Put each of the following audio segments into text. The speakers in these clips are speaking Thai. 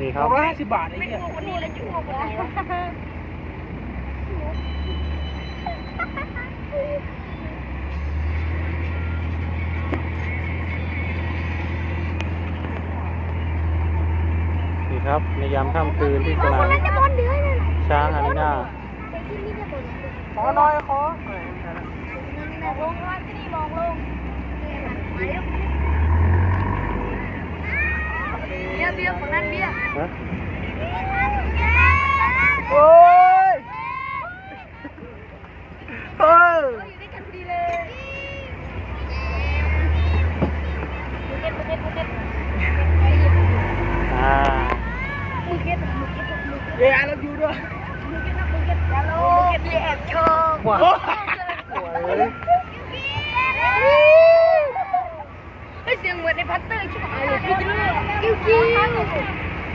นี่คสรัอบ งร้อยห้าสิบบาทไอ้ไม่เหี้ยกลัวคนนี้แล้วจะกลัวคนไหนวะนี่ครับ ในยามค่ำคืนที่สคนนามนั้นจะบอลเดือยเลยช้างอารีนาไปที่นี่จะบอลขอน้อยขอมองลงว่าที่นี่มองลงมาเร็วเบียร์เบียร์ฝั่งนั้น เบียร์ฮะโอ้ยเอออยู่ด้วยกันพอดีเลยมือ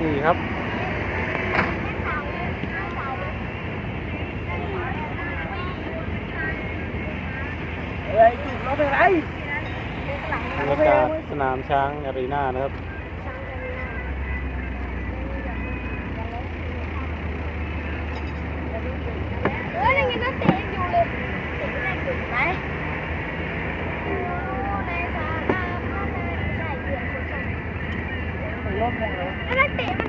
นี่ครับเฮ้ยจุดเราไปไหนบรรยากาศสนามช้างอารีนานะครับ Lovely. I like them.